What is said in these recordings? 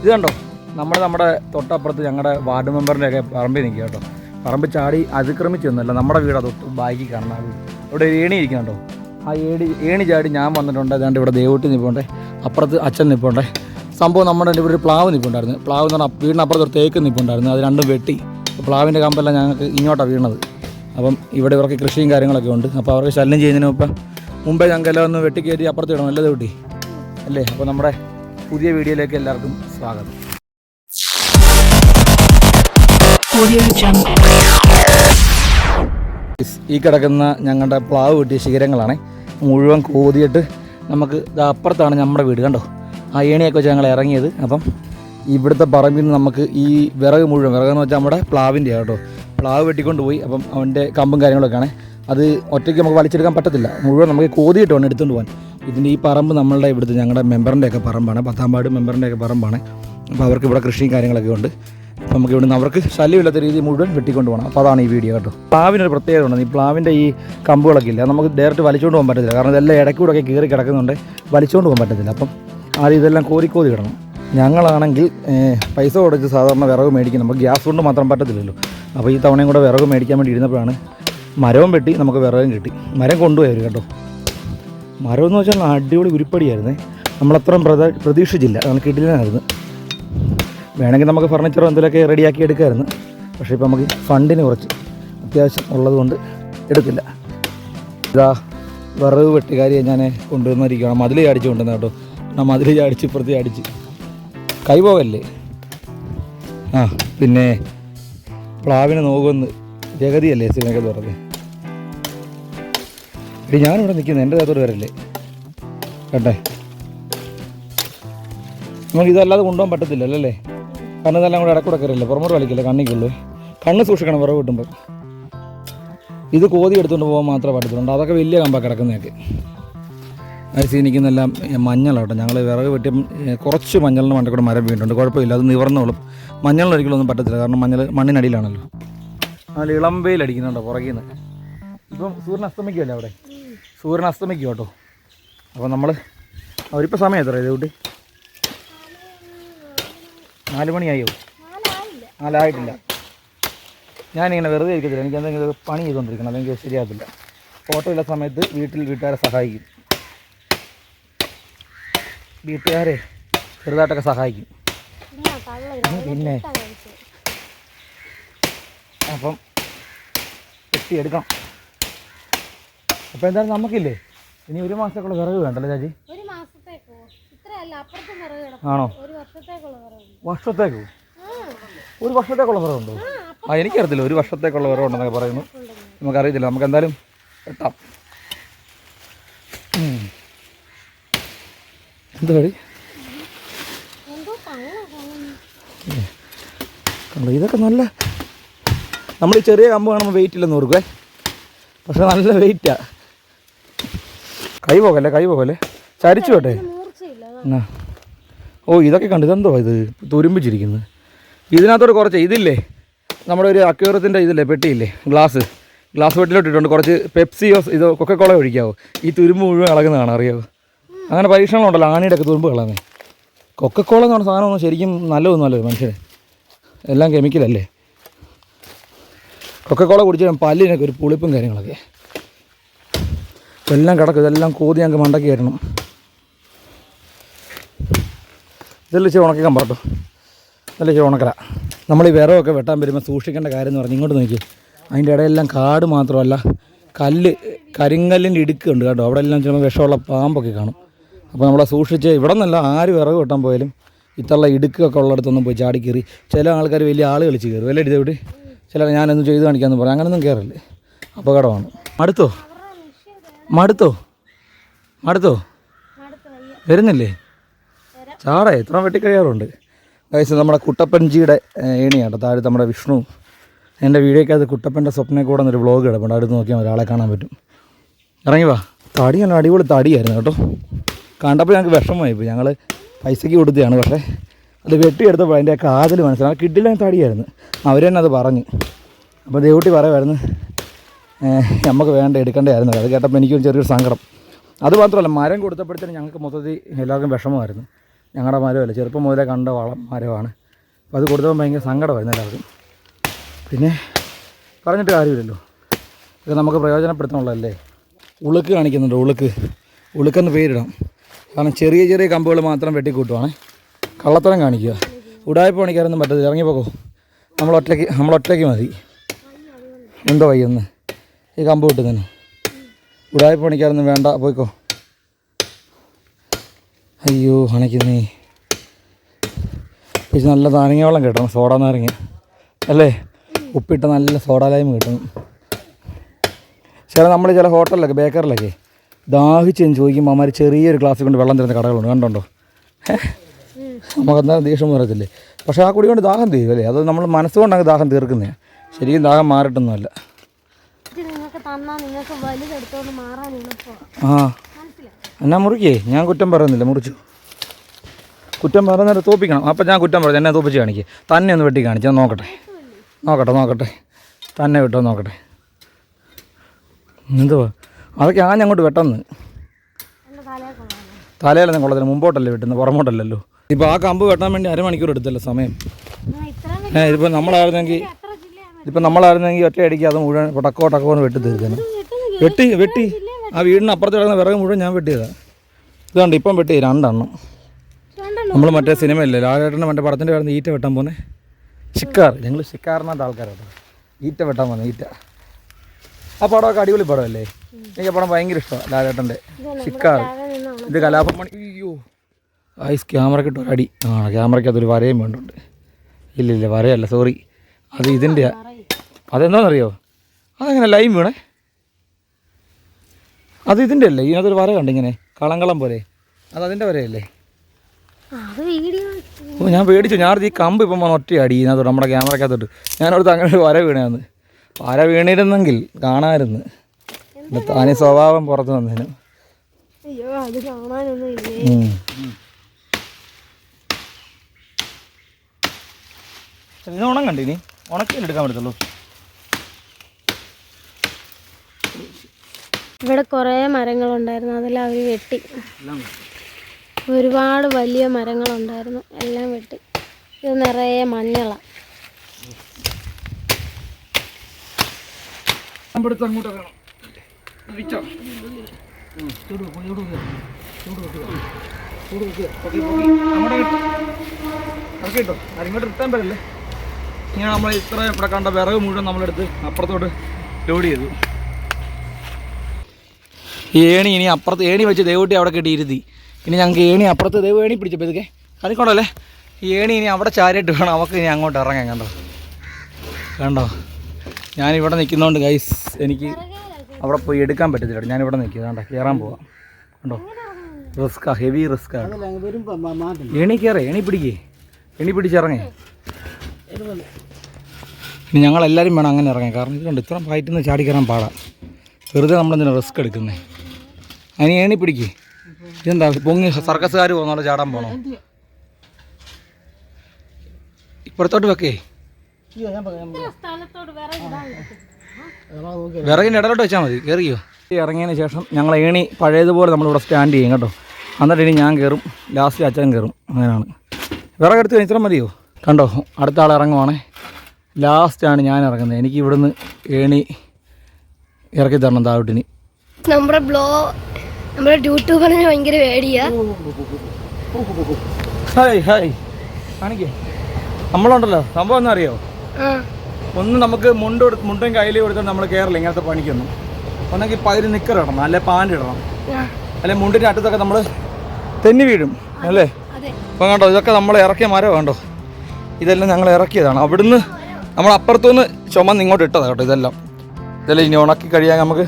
ഇത് കണ്ടോ? നമ്മൾ നമ്മുടെ തൊട്ടപ്പുറത്ത് ഞങ്ങളുടെ വാർഡ് മെമ്പറിന്റെയൊക്കെ പറമ്പിൽ നിൽക്കുക കേട്ടോ. പറമ്പ് ചാടി അതിക്രമിച്ചൊന്നുമല്ല. നമ്മുടെ വീട് തൊട്ട് ബാക്കി കാണുന്ന ഇവിടെ ഏണി ഇരിക്കുന്നുണ്ടോ ആ ഏണി ഏണി ചാടി ഞാൻ വന്നിട്ടുണ്ട്. അതാണ്ട് ഇവിടെ ദേവൂട്ടി നിൽപ്പുണ്ടേ അപ്പുറത്ത് അച്ഛൻ നിൽപ്പുണ്ടേ സംഭവം നമ്മുടെ ഇവിടെ ഒരു പ്ലാവ് നിൽപ്പുണ്ടായിരുന്നു പ്ലാവ് എന്ന് പറഞ്ഞാൽ വീടിനപ്പുറത്ത് ഒരു തേക്ക് നിൽപ്പുണ്ടായിരുന്നു അത് രണ്ടും വെട്ടി. പ്ലാവിന്റെ കമ്പെല്ലാം ഞങ്ങൾക്ക് ഇങ്ങോട്ടാണ് വീണത്. അപ്പം ഇവിടെ ഇവർക്ക് കൃഷിയും കാര്യങ്ങളൊക്കെ ഉണ്ട്. അപ്പോൾ അവർക്ക് ശല്യം ചെയ്യുന്നതിന് ഇപ്പം മുമ്പേ ഞങ്ങൾക്ക് എല്ലാം ഒന്ന് വെട്ടിക്കയറ്റി അപ്പുറത്ത് ഇടണം. അല്ലേ ദേവൂട്ടി? അല്ലേ? അപ്പോൾ നമ്മുടെ പുതിയ വീഡിയോയിലേക്ക് എല്ലാവർക്കും സ്വാഗതം. ഈ കിടക്കുന്ന ഞങ്ങളുടെ പ്ലാവ് കിട്ടിയ ശിഖരങ്ങളാണ്. മുഴുവൻ കോതിയിട്ട് നമുക്ക് അപ്പുറത്താണ് നമ്മുടെ വീട് കണ്ടോ? ആ ഏണിയൊക്കെ വെച്ച് ഞങ്ങൾ ഇറങ്ങിയത്. അപ്പം ഇവിടുത്തെ പറമ്പിൽ നിന്ന് നമുക്ക് ഈ വിറക് മുഴുവൻ വിറകെന്ന് വെച്ചാൽ നമ്മുടെ പ്ലാവിന്റെ കേട്ടോ പ്ലാവ് വെട്ടിക്കൊണ്ട് പോയി അപ്പം അവന്റെ കമ്പും കാര്യങ്ങളൊക്കെയാണ്. അത് ഒറ്റയ്ക്ക് നമുക്ക് വലിച്ചെടുക്കാൻ പറ്റത്തില്ല. മുഴുവൻ നമുക്ക് കോതിയിട്ട് വേണം എടുത്തുകൊണ്ട് പോകാൻ. ഇതിന്റെ ഈ പറമ്പ് നമ്മളുടെ ഇവിടുത്തെ ഞങ്ങളുടെ മെമ്പറിന്റെ ഒക്കെ പറമ്പാണ് പത്താം പാട് മെമ്പറിന്റെ പറമ്പാണ്. അപ്പോൾ അവർക്ക് ഇവിടെ കൃഷിയും കാര്യങ്ങളൊക്കെ ഉണ്ട്. അപ്പോൾ നമുക്ക് ഇവിടുന്ന് അവർക്ക് ശല്യമില്ലാത്ത രീതിയിൽ മുഴുവൻ വെട്ടിക്കൊണ്ട് പോകണം. അപ്പോൾ അതാണ് ഈ വീഡിയോ കേട്ടോ. പ്ലാവിനൊരു പ്രത്യേകത ഉണ്ട്. ഈ പ്ലാവിന്റെ ഈ കമ്പുകളൊക്കെ ഇല്ല. നമുക്ക് ഡയറക്റ്റ് വലിച്ചുകൊണ്ട് പോകാൻ പറ്റത്തില്ല. കാരണം ഇതെല്ലാം ഇടയ്ക്കൂടെ കീറി കിടക്കുന്നുണ്ട്. വലിച്ചുകൊണ്ട് പോകാൻ പറ്റത്തില്ല. അപ്പം ആദ്യം ഇതെല്ലാം കോരിക്കോതി ഇടണം. ഞങ്ങളാണെങ്കിൽ പൈസ കൊടുത്ത് സാധാരണ വിറക് മേടിക്കും നമുക്ക് ഗ്യാസ് കൊണ്ട് മാത്രം പറ്റത്തില്ലല്ലോ. അപ്പോൾ ഈ തവണയും കൂടെ വിറക് മേടിക്കാൻ വേണ്ടി ഇരുന്നപ്പോഴാണ് മരവും വെട്ടി നമുക്ക് വിറകും കിട്ടി. മരം കൊണ്ടുപോയവർ കേട്ടോ. മരം എന്ന് വെച്ചാൽ അടിപൊളി ഉരുപ്പടിയായിരുന്നേ. നമ്മളത്രയും പ്രത- പ്രതീക്ഷിച്ചില്ല. നമുക്ക് കിട്ടില്ലായിരുന്നു വേണമെങ്കിൽ നമുക്ക് ഫർണിച്ചറോ എന്തെങ്കിലുമൊക്കെ റെഡിയാക്കി എടുക്കാമായിരുന്നു പക്ഷേ ഇപ്പോൾ നമുക്ക് ഫണ്ടിന് കുറച്ച് അത്യാവശ്യം ഉള്ളതുകൊണ്ട് എടുത്തില്ല. ഇതാ വിറവ് വെട്ടുകാരിയെ ഞാൻ കൊണ്ടുവന്നിരിക്കുകയാണ്. മതിൽ ചാടിച്ച് കൊണ്ടുവന്ന കേട്ടോ. ആ മതിൽ ചാടിച്ച് ഇപ്പുറത്ത് ചാടിച്ച്. കൈപോകല്ലേ ആ പിന്നെ പ്ലാവിനെ നോക്കുമെന്ന് ജഗതിയല്ലേ സിനിമയൊക്കെ പറഞ്ഞത്? എടി ഞാനിവിടെ നിൽക്കുന്നത് എന്റെ ദേഹത്തോട് വരല്ലേ? കണ്ടേ? നമുക്ക് ഇതല്ലാതെ കൊണ്ടുപോകാൻ പറ്റത്തില്ലല്ലോ? അല്ലേ കാരണം ഇതെല്ലാം കൂടെ ഇടക്കൂടെ കയറില്ല? പുറമോട്ട് കളിക്കില്ല കണ്ണിക്കുള്ളൂ. കണ്ണ് സൂക്ഷിക്കണം വിറവ് കിട്ടുമ്പോൾ ഇത് കോതി എടുത്തുകൊണ്ട് പോകാൻ മാത്രമേ പറ്റത്തുള്ളൂ. അതൊക്കെ വലിയ കമ്പ കിടക്കുന്നതൊക്കെ. അരിസി നിൽക്കുന്നെല്ലാം മഞ്ഞളാട്ടോ. ഞങ്ങൾ വിറക് വെട്ടി കുറച്ച് മഞ്ഞളിന് മണ്ടേ കൂടെ മരം വീണിട്ടുണ്ട്. കുഴപ്പമില്ല. അത് നിവർന്നോളും മഞ്ഞളിന് ഒരിക്കലും ഒന്നും പറ്റത്തില്ല. കാരണം മഞ്ഞൾ മണ്ണിനടിയിലാണല്ലോ. നല്ല ഇളം പുറകിൽ നിന്ന് ഇപ്പം സൂര്യൻ അസ്തമിക്കുമല്ലേ അവിടെ? സൂര്യൻ അസ്തമിക്കും കേട്ടോ. അപ്പോൾ നമ്മൾ അവരിപ്പോൾ സമയം എത്ര ഇത് കുട്ടി? നാല് മണിയായോ? നാലായിട്ടില്ല. ഞാനിങ്ങനെ വെറുതെ ഇരിക്കത്തില്ല. എനിക്ക് എന്തെങ്കിലും പണി ചെയ്തുകൊണ്ടിരിക്കണം അല്ലെങ്കിൽ ശരിയാകത്തില്ല ഫോട്ടോ ഇല്ല സമയത്ത് വീട്ടിൽ വീട്ടുകാരെ സഹായിക്കും. വീട്ടുകാരെ ചെറുതായിട്ടൊക്കെ സഹായിക്കും. പിന്നെ അപ്പം എത്തി എടുക്കണം അപ്പോൾ എന്തായാലും നമുക്കില്ലേ? ഇനി ഒരു മാസത്തേക്കുള്ള വിറക് വേണ്ടല്ലോ ചാച്ചി? ഒരു മാസത്തേക്കോ? ഇത്രയല്ല അപ്പുറത്ത് നിറയെ കിടക്കും ആണോ? ഒരു വർഷത്തേക്കുള്ള വർഷത്തേക്കോ? ഒരു വർഷത്തേക്കുള്ള വിറവുണ്ടോ ആ എനിക്കറിയത്തില്ല ഒരു വർഷത്തേക്കുള്ള വിറവുണ്ടെന്നൊക്കെ പറയുന്നു. നമുക്കറിയത്തില്ല നമുക്ക് എന്തായാലും എട്ടാം എന്താ വഴി കണ്ടോ ഇതൊക്കെ നല്ല നമ്മൾ ഈ ചെറിയ കമ്പ് കാണുമ്പോൾ വെയിറ്റ് ഇല്ലെന്ന് ഓർക്കുവേ. പക്ഷെ നല്ല വെയിറ്റാ കൈ പോകല്ലേ കൈ പോകല്ലേ ചരിച്ചു പോട്ടെ ഓ ഇതൊക്കെ കണ്ടു ഇതെന്തോ ഇത് തുരുമ്പിച്ചിരിക്കുന്നത്. ഇതിനകത്തോട് കുറച്ച് ഇതില്ലേ? നമ്മുടെ ഒരു അക്വേറത്തിന്റെ ഇതില്ലേ പെട്ടിയില്ലേ? ഗ്ലാസ്. ഗ്ലാസ് പെട്ടിലോട്ട് ഇട്ടിട്ടുണ്ട്. കുറച്ച് പെപ്സിയോ ഇതോ കൊക്കക്കോള ഒഴിക്കാവോ? ഈ തുരുമ്പ് മുഴുവൻ ഇളകുന്നതാണ് അറിയാവോ? അങ്ങനെ പരീക്ഷണങ്ങളുണ്ടല്ലോ ആണിയുടെ ഒക്കെ തുരുമ്പ് കളയുന്നത് കൊക്കക്കോള എന്ന് പറഞ്ഞ സാധനമൊന്നും ശരിക്കും നല്ലതൊന്നും അല്ലേ മനുഷ്യന് എല്ലാം കെമിക്കലല്ലേ കൊക്കക്കോള കുടിച്ചാൽ പല്ലിനൊക്കെ ഒരു പുളിപ്പും കാര്യങ്ങളൊക്കെ. എല്ലാം കിടക്കും. ഇതെല്ലാം കൂതി ഞങ്ങൾക്ക് മണ്ടക്കി വരണം ഇതെല്ലാം ഇച്ചിരി ഉണക്കി കമ്പാട്ടോ ഇതെല്ലാം ഇച്ചിരി ഉണക്കല. നമ്മൾ ഈ വിറവൊക്കെ വെട്ടാൻ വരുമ്പോൾ സൂക്ഷിക്കേണ്ട കാര്യം എന്ന് പറഞ്ഞാൽ ഇങ്ങോട്ട് നോക്കി. അതിന്റെ ഇടയെല്ലാം കാട് മാത്രമല്ല കല്ല് കരിങ്കല്ലിന്റെ ഇടുക്കുണ്ട് കേട്ടോ. അവിടെ എല്ലാം ചിലപ്പോൾ വിഷമുള്ള പാമ്പൊക്കെ കാണും. അപ്പോൾ നമ്മളെ സൂക്ഷിച്ച് ഇവിടെ നിന്നല്ല ആര് വിറക് വെട്ടാൻ പോയാലും ഇത്തള്ള ഇടുക്കൊക്കെ ഉള്ളിടത്തൊന്നും പോയി ചാടി കയറി. ചില ആൾക്കാർ വലിയ ആൾ കളിച്ച് കയറും. അല്ലേ ഇതെവിടെ ചില ഞാനൊന്നും ചെയ്ത് കാണിക്കാമെന്ന് പറയാം. അങ്ങനെയൊന്നും കയറില്ലേ. അപകടമാണ്. മടുത്തോ മടുത്തോ? മടുത്തോ? വരുന്നില്ലേ? ചാടേ എത്ര വെട്ടിക്കഴിയാറുണ്ട്. കഴിച്ച് നമ്മുടെ കുട്ടപ്പൻജിയുടെ ഏണിയാണ് താഴെ നമ്മുടെ വിഷ്ണു. എന്റെ വീഡിയോക്കകത്ത് കുട്ടപ്പന്റെ സ്വപ്നം കൂടെ എന്നൊരു വ്ളോഗ് കിടപ്പുണ്ട് അടുത്ത് നോക്കിയാൽ ഒരാളെ കാണാൻ പറ്റും. ഇറങ്ങി വാ. തടി നല്ല അടിപൊളി തടിയായിരുന്നു കേട്ടോ. കണ്ടപ്പോൾ ഞങ്ങൾക്ക് വിഷമമായി പോയി. ഞങ്ങൾ പൈസയ്ക്ക് കൊടുത്തതാണ് പക്ഷേ അത് വെട്ടിയെടുത്തപ്പോൾ അതിന്റെ കാതിൽ മനസ്സിലായി. കിട്ടില്ല തടിയായിരുന്നു. അവർ തന്നെ അത് പറഞ്ഞു. അപ്പോൾ ദേവൂട്ടി പറയുമായിരുന്നു നമുക്ക് വേണ്ട എടുക്കേണ്ടതായിരുന്നു. അത് കേട്ടപ്പോൾ എനിക്കൊരു ചെറിയൊരു സങ്കടം. അത് മാത്രമല്ല മരം കൊടുത്തപ്പോഴത്തേനും ഞങ്ങൾക്ക് മൊത്തത്തിൽ എല്ലാവർക്കും വിഷമമായിരുന്നു. ഞങ്ങളുടെ മരമല്ല ചെറുപ്പം മുതലേ കണ്ട വളം മരമാണ്. അപ്പോൾ അത് കൊടുത്തപ്പോൾ ഭയങ്കര സങ്കടമായിരുന്നു എല്ലാവർക്കും. പിന്നെ പറഞ്ഞിട്ട് കാര്യമില്ലല്ലോ. ഇത് നമുക്ക് പ്രയോജനപ്പെടുത്താനുള്ളതല്ലേ? ഉളുക്ക് കാണിക്കുന്നുണ്ട് ഉളുക്ക്. ഉളുക്കെന്ന് പേരിടാം. കാരണം ചെറിയ ചെറിയ കമ്പുകൾ മാത്രം വെട്ടിക്കൂട്ടുവാണ്. കള്ളത്തരം കാണിക്കുക. ഉടായ്പ പണിക്കാരൊന്നും പറ്റത്തില്ല. ഇറങ്ങിപ്പോക്കോ. നമ്മളൊറ്റയ്ക്ക് നമ്മളൊറ്റയ്ക്ക് മതി. എന്തോ വയ്യെന്ന്. ഈ കമ്പ് കിട്ടുന്നതിന്. ഉടായി പണിക്കാരൊന്നും വേണ്ട പോയിക്കോ. അയ്യോ അണയ്ക്കുന്നേ ഇത് നല്ല നാരങ്ങ വെള്ളം കിട്ടണം സോഡ നാരങ്ങ. അല്ലേ? ഉപ്പിട്ട നല്ല സോഡ ലൈം കിട്ടണം. ചില നമ്മൾ ചില ഹോട്ടലിലൊക്കെ ബേക്കറിലൊക്കെ ദാഹിച്ച് എന്ന് ചോദിക്കുമ്പോൾ അമ്മമാർ ചെറിയൊരു ഗ്ലാസ്സിൽ കൊണ്ട് വെള്ളം തരുന്ന കടകളുണ്ട് കണ്ടുണ്ടോ? നമുക്കെന്താ ദേഷ്യം പറയത്തില്ലേ പക്ഷേ ആ കുടി കൊണ്ട് ദാഹം തീരും അല്ലേ? അത് നമ്മൾ മനസ്സുകൊണ്ടാണ് ദാഹം തീർക്കുന്നത് ശരിക്കും ദാഹം മാറിയിട്ടൊന്നുമല്ല ആ. എന്നാ മുറിക്കേ ഞാൻ കുറ്റം പറയുന്നില്ല മുറിച്ചു. കുറ്റം പറയുന്നവരെ തോപ്പിക്കണം. അപ്പം ഞാൻ കുറ്റം പറഞ്ഞു എന്നെ തോപ്പിച്ച് കാണിക്കേ. തന്നെ ഒന്ന് വെട്ടി കാണിച്ചാൽ നോക്കട്ടെ. നോക്കട്ടെ നോക്കട്ടെ. തന്നെ വിട്ടോ നോക്കട്ടെ. എന്തുവാ? അതൊക്കെ ആഞ്ഞ അങ്ങോട്ട് വെട്ടെന്ന്. തലയിലൊന്നും കൊള്ളത്തില്ല മുമ്പോട്ടല്ലേ വെട്ടുന്നത് പുറമോട്ടല്ലല്ലോ. ഇപ്പോൾ ആ കമ്പ് വെട്ടാൻ വേണ്ടി അരമണിക്കൂർ എടുത്തല്ലോ സമയം. ഏ ഇതിപ്പോൾ നമ്മളായിരുന്നെങ്കിൽ ഇതിപ്പോൾ നമ്മളായിരുന്നെങ്കിൽ ഒറ്റ അടിക്ക് അത് മുഴുവൻ ടക്കോ ടക്കോ എന്ന് വെട്ടി തീർക്കണം വെട്ടി വെട്ടി. ആ വീടിന് അപ്പുറത്ത് കിടക്കുന്ന വിറക് മുഴുവൻ ഞാൻ വെട്ടിയതാണ് ഇതുകൊണ്ട് ഇപ്പം വെട്ടി രണ്ടെണ്ണം. നമ്മൾ മറ്റേ സിനിമയില്ലേ ലാലേട്ടന്റെ മറ്റേ പടത്തിന്റെ പേരുന്ന ഈറ്റ വെട്ടാൻ പോന്നെ? ഷിക്കാർ ഞങ്ങൾ ഷിക്കാറിനാത്ത ആൾക്കാരാണ് ഈറ്റ വെട്ടാൻ പോന്നെ ഈറ്റ. ആ പടമൊക്കെ അടിപൊളി പടമല്ലേ? എനിക്ക് ആ പടം ഭയങ്കര ഇഷ്ടമാണ് ലാലേട്ടന്റെ. ഷിക്കാർ ഇത് കലാപം പണി അയ്യോ. ഐസ് ക്യാമറയ്ക്ക് അടി ആ ക്യാമറയ്ക്ക് അതൊരു വരയും വേണ്ടുണ്ട്. ഇല്ല ഇല്ല വരയല്ല സോറി. അത് ഇതിന്റെയാ. അതെന്താണെന്നറിയോ? അതങ്ങനെ ലൈം വീണേ? അത് ഇതിന്റെ അല്ലേ? ഇതിനകത്തൊരു വര കണ്ടിങ്ങനെ കളങ്കളം പോലെ. അത് അതിന്റെ വരയല്ലേ? ഓ ഞാൻ പേടിച്ചു. ഞാൻ ഈ കമ്പ് ഇപ്പം വന്ന് ഒറ്റ അടി ഇതിനകത്തോട്ട് നമ്മുടെ ക്യാമറക്കകത്തോട്ട്. ഞാനടുത്ത് അങ്ങനെ ഒരു വര വീണാന്ന്. വര വീണിരുന്നെങ്കിൽ കാണാമായിരുന്നു. താനി സ്വഭാവം പുറത്ത് വന്നതിന്. ഇത് ഉണം കണ്ടിനി ഉണക്കിയിൽ എടുക്കാൻ പറ്റത്തുള്ളൂ. ഇവിടെ കുറേ മരങ്ങളുണ്ടായിരുന്നു. അതെല്ലാം അവർ വെട്ടി. ഒരുപാട് വലിയ മരങ്ങളുണ്ടായിരുന്നു. എല്ലാം വെട്ടി. ഇത് നിറയെ മഞ്ഞളാണ് ഇങ്ങോട്ട്. ഇങ്ങനെ നമ്മൾ ഇത്ര ഇവിടെ കണ്ട വിറക് മുഴുവൻ നമ്മളെടുത്ത് അപ്പുറത്തോട്ട് ലോഡ് ചെയ്തു. ഏണി ഇനി അപ്പുറത്ത് ഏണി വെച്ച് ദേവൂട്ടി അവിടെ കെട്ടി ഇരുത്തി. ഇനി ഞങ്ങൾക്ക് ഏണി അപ്പുറത്ത് ദേവ് ഏണി പിടിച്ചപ്പോൾ ഇതൊക്കെ അതിക്കോണ്ടല്ലേ ഈ ഏണി ഇനി അവിടെ ചാരിയിട്ട് വേണം. നമുക്ക് ഇനി അങ്ങോട്ട് ഇറങ്ങാൻ കണ്ടോ? കണ്ടോ? ഞാനിവിടെ നിൽക്കുന്നതുകൊണ്ട് ഗൈസ് എനിക്ക് അവിടെ പോയി എടുക്കാൻ പറ്റത്തില്ല. ഞാനിവിടെ നിൽക്കുക കണ്ടോ കയറാൻ പോവാം. കണ്ടോ? റിസ്ക്കാ ഹെവി റിസ്ക്കാണ് എണി കയറേ എണി പിടിക്കേ. എണി പിടിച്ചിറങ്ങേ. ഇനി ഞങ്ങളെല്ലാവരും വേണം അങ്ങനെ ഇറങ്ങാൻ. കാരണം ഇതുകൊണ്ട് ഇത്രയും ഇത്ര ഫൈറ്റിൽ നിന്ന് ചാടി കയറാൻ പാടാം. വെറുതെ നമ്മളെന്തിനാണ് റിസ്ക് എടുക്കുന്നത് അതിന് ഏണി പിടിക്ക്. ഇതെന്താ? പൊങ്ങി സർക്കസുകാർ പോകുന്നോടെ ചാടാൻ പോണോ? ഇപ്പുറത്തോട്ട് വെക്കേ. വിറകിന് ഇടലോട്ട് വെച്ചാൽ മതി. കയറിയോ ഇറങ്ങിയതിന് ശേഷം ഞങ്ങൾ ഏണി പഴയതുപോലെ നമ്മളിവിടെ സ്റ്റാൻഡ് ചെയ്യും കേട്ടോ. എന്നിട്ട് ഇനി ഞാൻ കയറും ലാസ്റ്റ് അച്ഛൻ കയറും അങ്ങനെയാണ്. വിറകെടുത്ത് ഇത്ര മതിയോ? കണ്ടോ? അടുത്ത ആൾ ഇറങ്ങുവാണേ. ലാസ്റ്റാണ് ഞാൻ ഇറങ്ങുന്നത്. എനിക്ക് ഇവിടുന്ന് ഏണി ഇറക്കി തരണം താഴോട്ടിനി. നമ്മുടെ ബ്ലോ നമ്മുടെ യൂട്യൂബറിന് ഭയങ്കര പേടിയാ. Hi hi. കാണിക്കേ. നമ്മളുണ്ടല്ലോ. സംഭവം അറിയോ? ഒന്ന് നമുക്ക് മുണ്ട് മുണ്ടും കയ്യിൽ കൊടുത്തിട്ട് നമ്മൾ കയറില്ല ഇങ്ങനത്തെ പണിക്കൊന്നും. ഒന്നെങ്കിൽ പതിര് നിക്കർ ഇടണം അല്ലെ പാന്റ് ഇടണം. അല്ലെ മുണ്ടിന്റെ അറ്റത്തൊക്കെ നമ്മൾ തെന്നി വീഴും അല്ലേ? അതെ. ഇപ്പം കണ്ടോ ഇതൊക്കെ നമ്മൾ ഇറക്കിയ മരം കണ്ടോ? ഇതെല്ലാം ഞങ്ങൾ ഇറക്കിയതാണ്. അവിടുന്ന് നമ്മൾ അപ്പുറത്തുനിന്ന് ചുമന്ന് ഇങ്ങോട്ട് ഇട്ടതാണ് കേട്ടോ ഇതെല്ലാം. ഇതെല്ലാം ഇനി ഉണക്കി കഴിയാൻ നമുക്ക്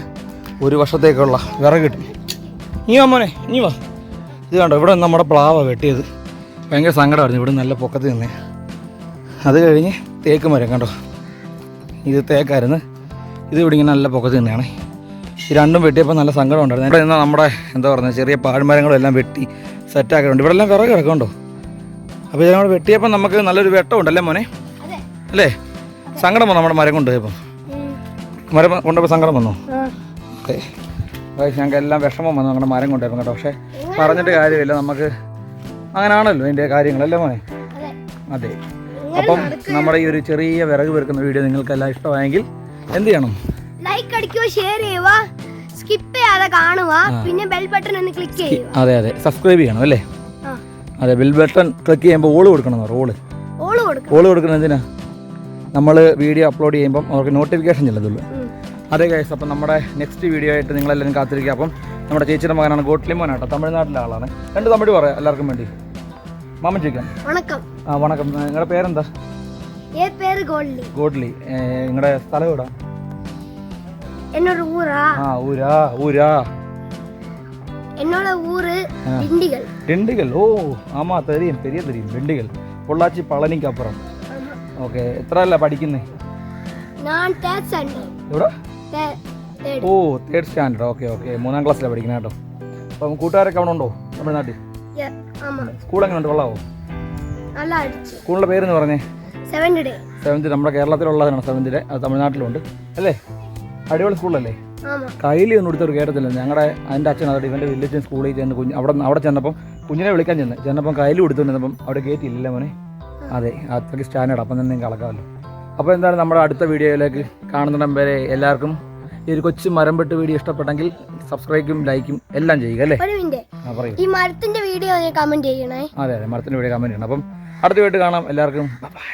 ഒരു വർഷത്തേക്കുള്ള വിറക് കിട്ടും. നീ വാ മോനെ നീ വാ. ഇത് കണ്ടോ ഇവിടെ നമ്മുടെ പ്ലാവ വെട്ടിയത്. ഭയങ്കര സങ്കടമായിരുന്നു ഇവിടെ നല്ല പൊക്കത്ത് നിന്നേ. അത് കഴിഞ്ഞ് തേക്ക് മരം കണ്ടോ? ഇത് തേക്കായിരുന്നു. ഇത് ഇവിടെ ഇങ്ങനെ നല്ല പൊക്കത്ത് നിന്നെയാണ് ഈ രണ്ടും വെട്ടിയപ്പോൾ നല്ല സങ്കടം ഉണ്ടായിരുന്നു. ഇവിടെ നിന്ന് നമ്മുടെ എന്താ പറയുക ചെറിയ പാഴ്മരങ്ങളും എല്ലാം വെട്ടി സെറ്റാക്കിയിട്ടുണ്ട് ഇവിടെ എല്ലാം വിറക് കിടക്കുന്നുണ്ടോ? അപ്പോൾ ഇതിനോട് വെട്ടിയപ്പോൾ നമുക്ക് നല്ലൊരു വെട്ടമുണ്ടല്ലേ മോനെ? അല്ലേ? സങ്കടം വന്നു നമ്മുടെ മരം കൊണ്ടുപോയപ്പോൾ മരം കൊണ്ടുപോയപ്പോൾ സങ്കടം വന്നോ? അതെ പക്ഷേ ഞങ്ങൾക്ക് എല്ലാം വിഷമം വന്നു. ഞങ്ങളുടെ മരം കൊണ്ടുപോയപ്പോൾ കേട്ടോ. പക്ഷേ പറഞ്ഞിട്ട് കാര്യമില്ല. നമുക്ക് അങ്ങനെയാണല്ലോ അതിന്റെ കാര്യങ്ങളല്ലേ മോനെ? അതെ. അപ്പം നമ്മുടെ ഈ ഒരു ചെറിയ വിറക് വെറുക്കുന്ന വീഡിയോ നിങ്ങൾക്കെല്ലാം ഇഷ്ടമായെങ്കിൽ എന്ത് ചെയ്യണം? ലൈക്ക് അടിക്കുക ഷെയർ ചെയ്യുക സ്കിപ്പ് ചെയ്യാതെ കാണുക പിന്നെ ബെൽ ബട്ടൺ ഒന്ന് ക്ലിക്ക് ചെയ്യുക. അതെ അതെ. സബ്സ്ക്രൈബ് ചെയ്യണം അല്ലേ? അതെ ബെൽ ബട്ടൺ ക്ലിക്ക് ചെയ്യുമ്പോൾ ഓൾ കൊടുക്കണം റോൾ ഓൾ. കൊടുക്കണം. എന്തിനാ? നമ്മൾ വീഡിയോ അപ്ലോഡ് ചെയ്യുമ്പോൾ അവർക്ക് നോട്ടിഫിക്കേഷൻ ചെല്ലത്തുള്ളൂ. അതെ ഗൈസ് അപ്പം നമ്മുടെ നെക്സ്റ്റ് വീഡിയോ ആയിട്ട് നിങ്ങളെല്ലാവരും കാത്തിരിക്കുക. അപ്പം നമ്മുടെ ചേച്ചിയുടെ മകനാണ് ഗോട്ട്ലിമോൻ ആട്ടോ തമിഴ്നാട്ടിലെ ആളാണ്. രണ്ട് തമിഴ് പറയാം എല്ലാവർക്കും വേണ്ടി. മാമൻ ചോദിക്കാം. ആ വണക്കം. നിങ്ങളുടെ പേരെന്താ? என் பேரு ഗോഡ്ലി നിങ്ങളുടെ സ്ഥലം എവിടാ? പൊള്ളാച്ചി പളനിക്കപ്പുറം. ആ എത്ര അല്ല என்னோட ஊரு ஆ. ഓ തേർഡ് സ്റ്റാൻഡേർഡ്. Okay okay. മൂന്നാം ക്ലാസ്സിലെ പഠിക്കുന്നത് കേട്ടോ. അപ്പം കൂട്ടുകാരൊക്കെ അവിടെ ഉണ്ടോ? തമിഴ്നാട്ടിൽ? സ്കൂൾ എങ്ങനെ ഉണ്ട് കൊള്ളാവോ? സ്കൂളിന്റെ പേരെന്ന് പറഞ്ഞേ? സെവൻത് നമ്മുടെ കേരളത്തിലുള്ളതാണ് സെവൻതിലെ അത് തമിഴ്നാട്ടിലുണ്ട്. അല്ലേ? അടിപൊളി സ്കൂളല്ലേ? കയ്യിൽ ഒന്നും എടുത്തൊരു കേട്ടത്തില്ല ഞങ്ങളുടെ എന്റെ അച്ഛൻ അതോടെ ഇവന്റെ വില്ലേജ് സ്കൂളിൽ ചെന്ന് കുഞ്ഞ് അവിടെ അവിടെ ചെന്നപ്പം കുഞ്ഞിനെ വിളിക്കാൻ ചെന്ന്. ചെന്നപ്പം കയ്യിൽ കൊടുത്തുകൊണ്ടിരുന്നപ്പം അവിടെ ഗേറ്റ് മോനെ. അതെ അത്രയ്ക്ക് സ്റ്റാൻഡേർഡ് അപ്പം തന്നെ കളക്കാമല്ലോ അപ്പോൾ എന്താണ് നമ്മുടെ അടുത്ത വീഡിയോയിലേക്ക് കാണുന്നിടം വരെ എല്ലാവർക്കും ഈ ഒരു കൊച്ചു മരം പെട്ട് വീഡിയോ ഇഷ്ടപ്പെട്ടെങ്കിൽ സബ്സ്ക്രൈബും ലൈക്കും എല്ലാം ചെയ്യുക അല്ലേ? ഈ മരത്തിന്റെ വീഡിയോ കമന്റ് ചെയ്യണേ. അതെ അതെ മരത്തിന്റെ വീഡിയോ കമന്റ് ചെയ്യണം. അപ്പം അടുത്ത വീഡിയോ കാണാം. എല്ലാവർക്കും ബൈ